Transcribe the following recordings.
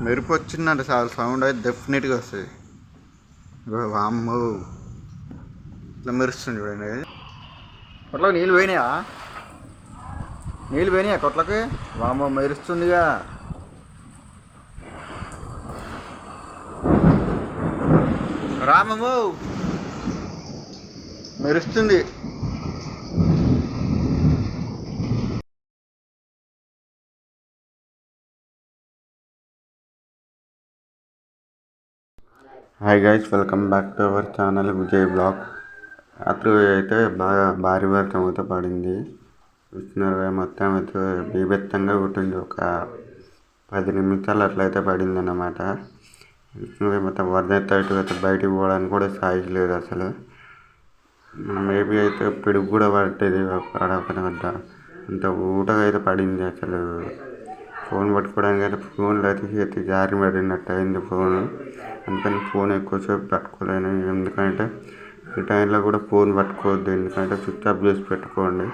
మెరుపు వచ్చిందంటే చాలా సౌండ్ అయితే డెఫినెట్గా వస్తుంది. ఇగో వామ్మో. ఇట్లా మెరుస్తుంది చూడండి. కొట్లకు నీళ్ళు పోయినాయా? నీళ్ళు పోయినాయా కొట్లకి? వామ్మో మెరుస్తుందిగా. రామము మెరుస్తుంది. Hi guys welcome back to our channel Vijay blog రాత్రి అయితే బాగా భారీ వర్షం అయితే పడింది. చూస్తున్నారు మొత్తం అయితే బీభత్తంగా కొట్టింది. ఒక పది నిమిషాలు అట్లయితే పడింది అన్నమాట. చూస్తున్నారు మొత్తం వరద అయితే అయితే బయటికి పోవడానికి కూడా సాయిస్ లేదు అసలు. మేబీ అయితే పిడుగు కూడా పట్టేది. అక్కడ అంత ఊటగా అయితే పడింది అసలు. ఫోన్ పట్టుకోవడానికి అయితే ఫోన్లో అయితే చేతి జారి పడినట్టు అయింది ఫోన్. అందుకని ఫోన్ ఎక్కువసేపు పట్టుకోలేను. ఎందుకంటే ఈ టైంలో కూడా ఫోన్ పట్టుకోవద్దు. ఎందుకంటే స్విచ్ ఆఫ్ చేసి పెట్టుకోండి.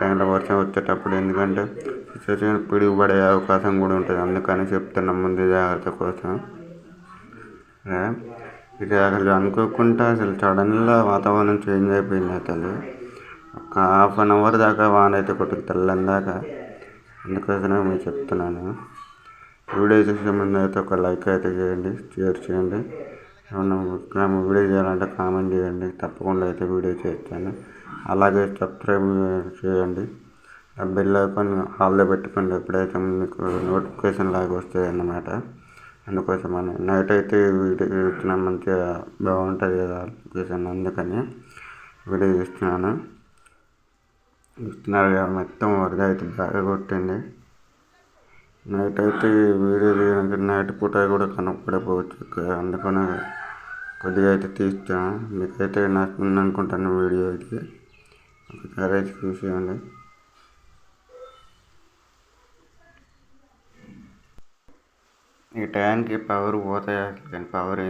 టైంలో వర్షం వచ్చేటప్పుడు ఎందుకంటే సిచ్యువేషన్ పిడుగు పడే అవకాశం కూడా ఉంటుంది. అందుకని చెప్తున్నాం ముందు జాగ్రత్త కోసం. ఇది అసలు అనుకోకుండా అసలు సడన్గా వాతావరణం చేంజ్ అయిపోయింది అసలు. ఒక హాఫ్ అన్ అవర్ దాకా వాన అయితే కొట్టింది తెల్లని దాకా. అందుకోసమే మీకు చెప్తున్నాను. వీడియో చూసే ముందు అయితే ఒక లైక్ అయితే చేయండి షేర్ చేయండి. ఏమన్నా వీడియో చేయాలంటే కామెంట్ చేయండి. తప్పకుండా అయితే వీడియో చేస్తాను. అలాగే సబ్స్క్రైబ్ చేయండి. ఆ బెల్ ఐకాన్ హాల్లో పెట్టుకోండి. ఎప్పుడైతే మీకు నోటిఫికేషన్ లాగా వస్తాయి అన్నమాట. అందుకోసం మనం నైట్ అయితే వీడియో ఇచ్చిన మంచిగా బాగుంటుంది కదా అందుకని వీడియో చూస్తున్నాను. చూస్తున్నారు మొత్తం వరద అయితే బాగా కొట్టింది. నైట్ అయితే వీడియో తీయడానికి నైట్ పూట కూడా కనపడకపోవచ్చు. అందుకనే అందుకని కొద్దిగా అయితే తీస్తాను. మీకైతే నచ్చుతుంది అనుకుంటాను వీడియో అయితే. ఒకసారి అయితే చూసేయండి. ఈ టైంకి పవర్ పోతాయి? అసలు కానీ పవర్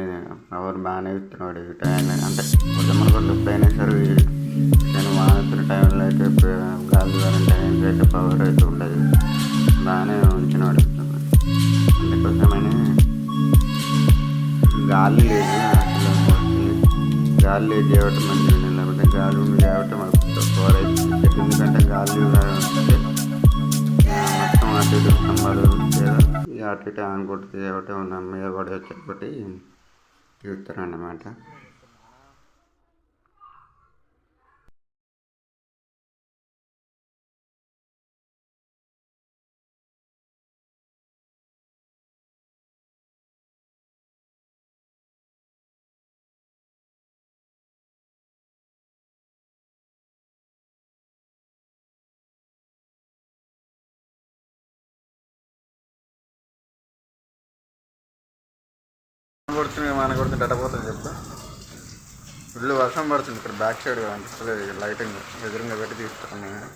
పవర్ బాగానే ఇస్తున్నాడు ఈ టైం అంటే మనకు ఎప్పుడైనా సరే నేను వాడుతున్న టైంలో అయితే గాలి వారం టైంకి అయితే పవర్ అయితే ఉండదు. బాగానే ఉంచినాడు. అందుకోసమని గాలి లేదు అసలు గాలి లేదు చేయటం మంచిగా లేకపోతే గాలి ఉంది చేయటం అటు ఇటు అనుకుంటుంది కాబట్టి ఉన్న మీద కూడా వచ్చేప్పటి తీస్తారన్నమాట కొడుతుంది మన కొడుతుంది అట్టపోతుంది చెప్పు. ఫుల్ వర్షం పడుతుంది ఇక్కడ బ్యాక్ సైడ్ అనిపిస్తుంది లైటింగ్ ఎదురుగా పెట్టి తీస్తాను నేను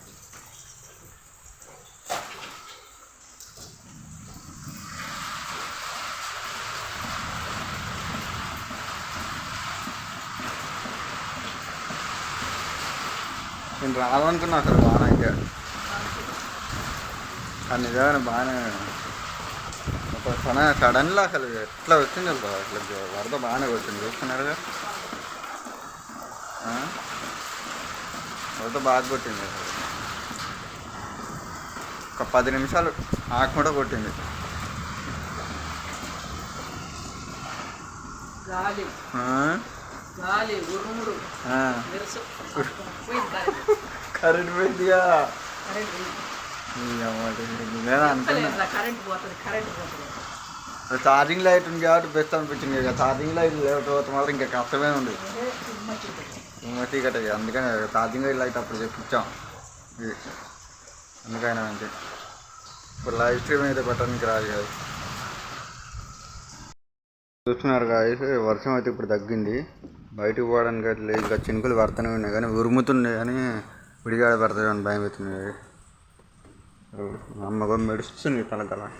నేను రాదనుకున్నా అసలు బాగా అయితే అది నిజమైన బాగానే సన సడన్లో అసలు ఎట్లా వచ్చింది అసలు? అసలు వరద బాగానే వచ్చింది చూస్తున్నారుగా? వరద బాగా కొట్టింది అసలు. ఒక పది నిమిషాలు ఆకుండా కొట్టింది. గాలి? గాలి ఉరుముడు కరెంట్ పోయిందిగా. ఛార్జింగ్ లైట్ ఉంది కాబట్టి బెస్ట్ అనిపించింది ఇక ఛార్జింగ్ లైట్ లేకపోతే మాత్రం ఇంకా కష్టమే ఉంది. చీకట అందుకని ఛార్జింగ్ లైట్ అప్పుడు చెప్పించాం. అందుకైనా మంచి ఇప్పుడు లైవ్ స్ట్రీమ్ అయితే పెట్టడానికి రాదు కదా. చూస్తున్నారు గాయస్ వర్షం అయితే ఇప్పుడు తగ్గింది. బయటకు పోవడానికి అయితే లేదు ఇంకా చినుకులు పడుతూనే ఉన్నాయి కానీ ఉరుముతున్నాయి కానీ విడిగాడ అని భయం అవుతుంది అమ్మగా మెడుస్తుంది కలకల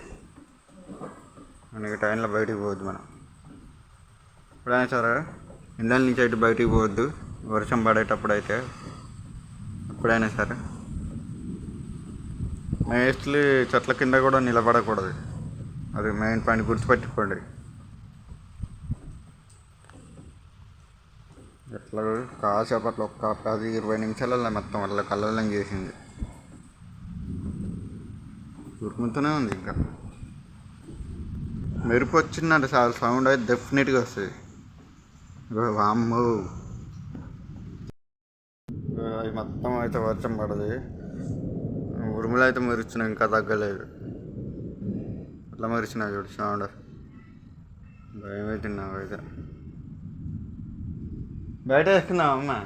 మనకి టైంలో బయటికి పోవద్దు మనం. ఎప్పుడైనా సరే ఇండ్ల నుంచి అయితే బయటికి పోవద్దు. వర్షం పడేటప్పుడు అయితే ఎప్పుడైనా సరే. మేస్ట్లీ చెట్ల కింద కూడా నిలబడకూడదు. అది మెయిన్ పాయింట్ గుర్తుపెట్టుకోండి. ఎట్లా కాసేపట్లో ఒక్క పది ఇరవై నిమిషాలలో మొత్తం వాళ్ళ కళ్ళలం చేసింది. ఉరుకుతూనే ఉంది ఇంకా. మెరుపు వచ్చిందంటే చాలా సౌండ్ అయితే డెఫినెట్గా వస్తుంది. ఇగో వామ్మో. అది మొత్తం అయితే వర్షం పడదు. ఉరుములు అయితే మెరుచున్నా ఇంకా తగ్గలేదు. అట్లా మెరిచినా చూడు సౌండ్. భయం అవుతుంది నాకైతే బయట వేసుకున్నావు అమ్మ.